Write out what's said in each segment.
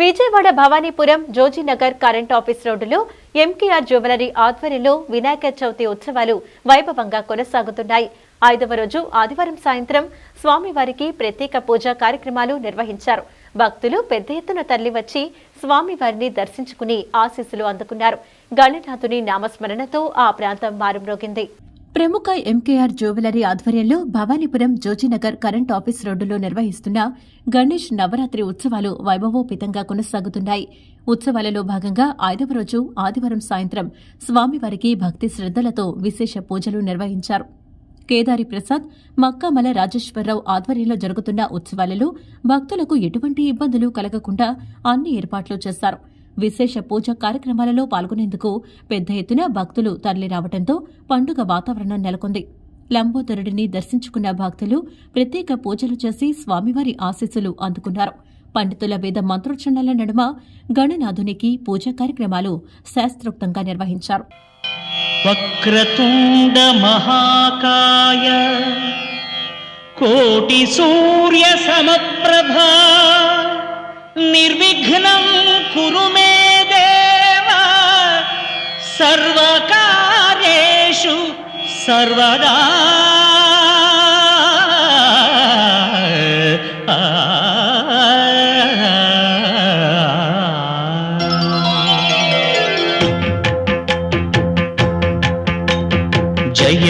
Vijayawada Bhavanipuram Jojinagar current office రోడ్డులో MKR jewellery ఆధ్వర్యంలో వినాయక చవితి ఉత్సవాలు వైభవంగా కొనసాగుతున్నాయి. ఐదవ రోజు ఆదివారం సాయంత్రం స్వామివారికి ప్రత్యేక పూజా కార్యక్రమాలు నిర్వహించారు. భక్తులు పెద్ద ఎత్తున తల్లి వచ్చి స్వామివారిని దర్శించుకుని ఆశీస్సులు అందుకున్నారు. గణనాథుని నామస్మరణతో ఆ ప్రాంతం మారుమ్రోగింది. ప్రముఖ ఎంకేఆర్ జ్యువెలరీ ఆధ్వర్యంలో భవానీపురం జోజీనగర్ కరెంట్ ఆఫీస్ రోడ్డులో నిర్వహిస్తున్న గణేష్ నవరాత్రి ఉత్సవాలు వైభవోపేతంగా కొనసాగుతున్నాయి. ఉత్సవాలలో భాగంగా ఐదవ రోజు ఆదివారం సాయంత్రం స్వామివారికి భక్తి శ్రద్దలతో విశేష పూజలు నిర్వహించారు. కేదారి ప్రసాద్ మక్కామల రాజేశ్వరరావు ఆధ్వర్యంలో జరుగుతున్న ఉత్సవాలలో భక్తులకు ఎటువంటి ఇబ్బందులు కలగకుండా అన్ని ఏర్పాట్లు చేశారు. విశేష పూజ కార్యక్రమాలలో పాల్గొనేందుకు పెద్ద ఎత్తున భక్తులు తరలిరావడంతో పండుగ వాతావరణం నెలకొంది. లంబోదరుడిని దర్శించుకున్న భక్తులు ప్రత్యేక పూజలు చేసి స్వామివారి ఆశీస్సులు అందుకున్నారు. పండితుల వేద మంత్రోచ్చరణల నడుమ గణనాథునికి పూజా కార్యక్రమాలు శాస్త్రోక్తంగా నిర్వహించారు. వక్రతుండ మహాకాయ కోటి సూర్య సమప్రభా నిర్విఘ్నం కురు మే దేవ. సర్వకార్యేషు సర్వదా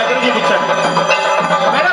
స్వామివారికి దగ్గర చూపించండి మేడం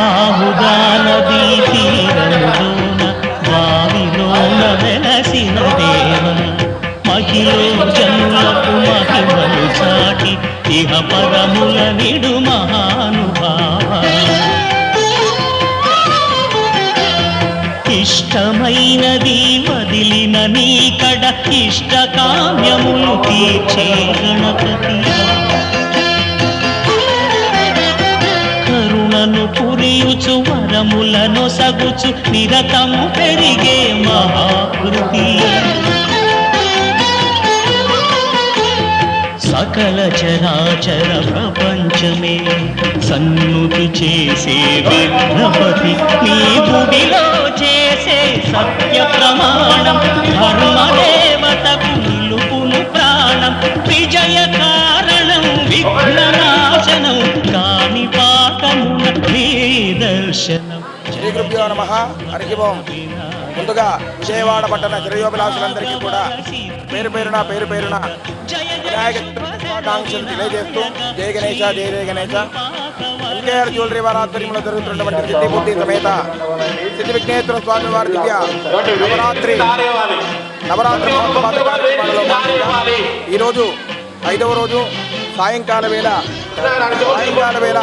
గంగా నదీ బావిలోన వెలసిన దేవ మహిళ జనులకు మహిమలు చాటి ఇహ పరముల నిడు మహానుభావ ఇష్టమైనది వదిలిన నీకడ ఇష్ట కామ్యములు తీర్చే గణపతి కరుణను పురియుచు వరములను సగుచు నిరతము పెరిగే మహాకృతి. సకల చరాచర ప్రపంచమే సన్నుతి చేసే విఘ్నపతి నీ గుడిలో చేసే సత్య ప్రమాణం ధర్మదేవతకు నిలుపును ప్రాణం. విజయ కారణం విఘ్ననాశనం దర్శనం. శ్రీ గురుభ్యో నమ. హరికి ఓం. ముందుగా విజయవాడ పట్టణ గిరయోభిలాషులందరికీ కూడా పేరు పేరున పేరు పేరున వినాయక చతుర్థి తెలియజేస్తూ జయ గణేశ జయ జయ గణేశ. ఎన్కేఆర్ జ్యువెలరీ వారి ఆధ్వర్యంలో జరుగుతున్నటువంటి సిద్ధిబుద్ధి సమేత సిద్ధి విఘ్నేశ్వర స్వామి వారి దివ్య నవరాత్రి నవరాత్రి ఈరోజు ఐదవ రోజు సాయంకాల వేళ సాయంకాల వేళ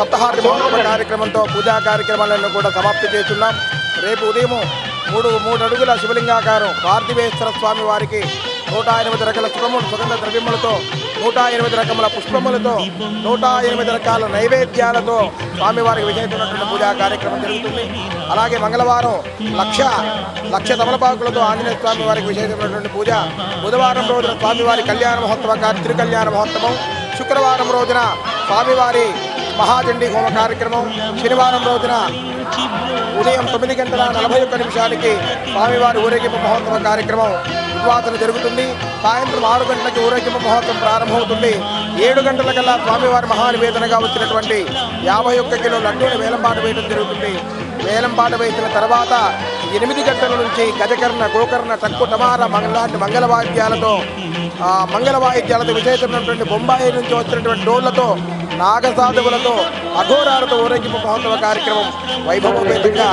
సప్తహారతి మహోత్సవ కార్యక్రమంతో పూజా కార్యక్రమాలను కూడా సమాప్తి చేస్తున్నాం. రేపు ఉదయం మూడు మూడు అడుగుల శివలింగాకారం పార్థివేశ్వర స్వామి వారికి నూట ఎనిమిది రకాల సుగములు సుగంధ ద్రవ్యములతో నూట ఎనిమిది రకముల పుష్పములతో నూట ఎనిమిది రకాల నైవేద్యాలతో స్వామివారికి విజయతున్నటువంటి పూజా కార్యక్రమం జరుగుతుంది. అలాగే మంగళవారం లక్ష లక్ష తమలపాకులతో ఆంజనేయ స్వామి వారికి విశేషమైనటువంటి పూజ. బుధవారం రోజున స్వామివారి కళ్యాణ మహోత్సవ కార్య- తిరుకళ్యాణ మహోత్సవం. శుక్రవారం రోజున స్వామివారి మహాచండీ హోమ కార్యక్రమం శనివారం రోజున ఉదయం తొమ్మిది గంటల నలభై ఒక్క నిమిషానికి స్వామివారి ఊరేగింపు మహోత్సవ కార్యక్రమం ఉద్వాసన జరుగుతుంది. సాయంత్రం ఆరు గంటలకి ఊరేగింపు మహోత్సవం ప్రారంభమవుతుంది. ఏడు గంటలకల్లా స్వామివారి మహానివేదనగా వచ్చినటువంటి యాభై ఒక్క కిలో లడ్డూని వేలంపాట వేయడం జరుగుతుంది. వేలంపాట వేసిన తర్వాత ఎనిమిది గంటల నుంచి గజకర్ణ గోకర్ణ టక్కు టమార మంగళాంటి మంగళ వాయిద్యాలతో మంగళ వాయిద్యాలతో విశేషమైనటువంటి బొంబాయి నుంచి వచ్చినటువంటి డోళ్ళతో నాగసాధువులతో అఘోరాలతో ఊరేగింపు మహోత్సవ కార్యక్రమం వైభవోపేతంగా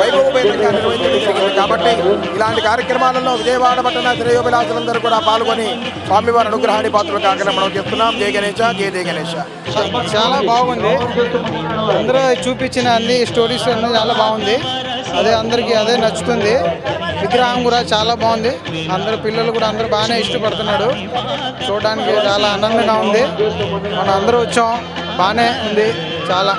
వైభవోపేతంగా నిర్వహించడం జరిగింది. కాబట్టి ఇలాంటి కార్యక్రమాలలో విజయవాడ పట్టణ శ్రేయోభిలాసులందరూ కూడా పాల్గొని స్వామివారి అనుగ్రహాన్ని పాత్రలు కాకుండా మనం చేస్తున్నాం. జయ గణేష జయ జయ గణేష. చాలా బాగుంది. అందరూ చూపించిన అన్ని స్టోరీస్ అన్ని చాలా బాగుంది. అదే అందరికీ అదే నచ్చుతుంది. విగ్రహం కూడా చాలా బాగుంది. అందరు పిల్లలు కూడా అందరూ బాగానే ఇష్టపడుతున్నాడు. చూడడానికి చాలా ఆనందంగా ఉంది. మనం అందరూ వచ్చాం. బాగానే ఉంది. చాలా.